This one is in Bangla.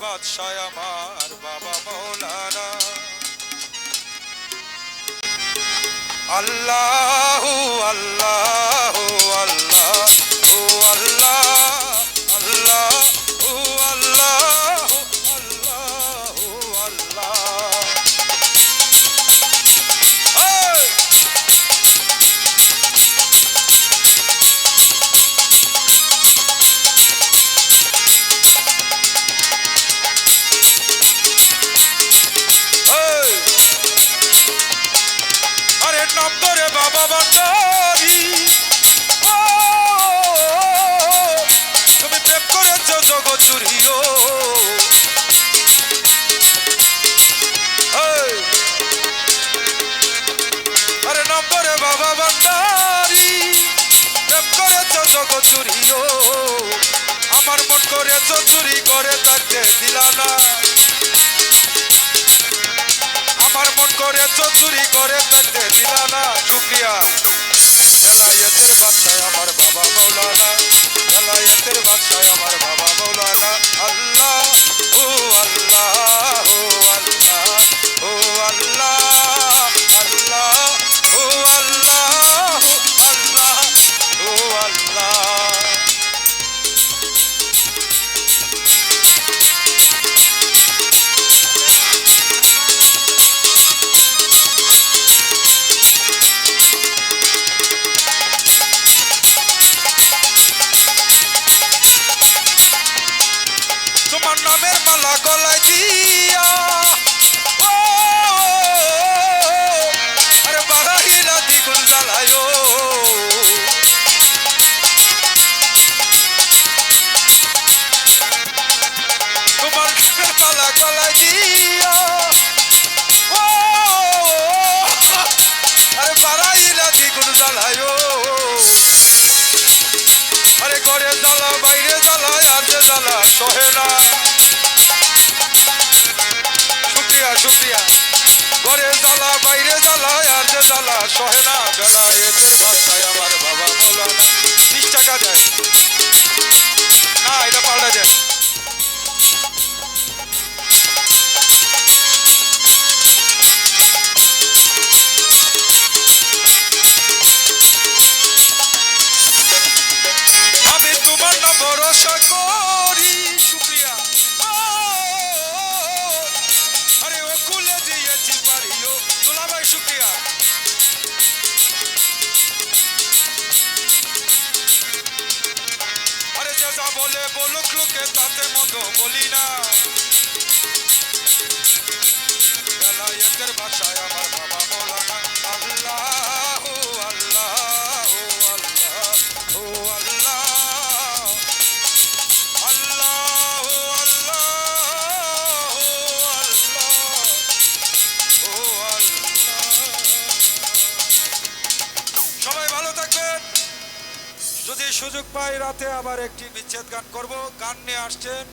বাদশাহ আমার বাবা মৌলানা। আল্লাহ আল্লাহ। বাবা বান্ডারি তুমি প্রেম করেছ জগৎ এই! আরে নম্বরে বাবা বান্ডারি প্রেম করেছ জগৎ চুরিও। আমার মন করেছ চুরি করে থাকতে দিলা না। করে চুরি করে থাকতে দিলা না শুক্রিয়া বেলায়েতের বাচ্চায় আমার বাবা মৌলানা। বেলায়েতের নামের মালা গলায় দিয়া ও, আরে বাহাইলা দ্বিগুণ জ্বালায়। তোমার নামের মালা গলায় দিয়া ও, আরে বাহাইলা দ্বিগুণ জ্বালায়। আরে ঘরে জ্বালা বাইরে জ্বালা আর যে জ্বালা সহে না শুক্রিয়া ঘরে জ্বালা বাইরে জ্বালা আর যে জ্বালা সহে না এতের বাচ্চায় আমার বাবা বলে বলুক লোকে তাতে মত বলি না। বেলায়েতের ভাষায় আমার সুযোগ পাই রাতে আবার একটি বিচ্ছেদ গান করব। গান নিয়ে আসছেন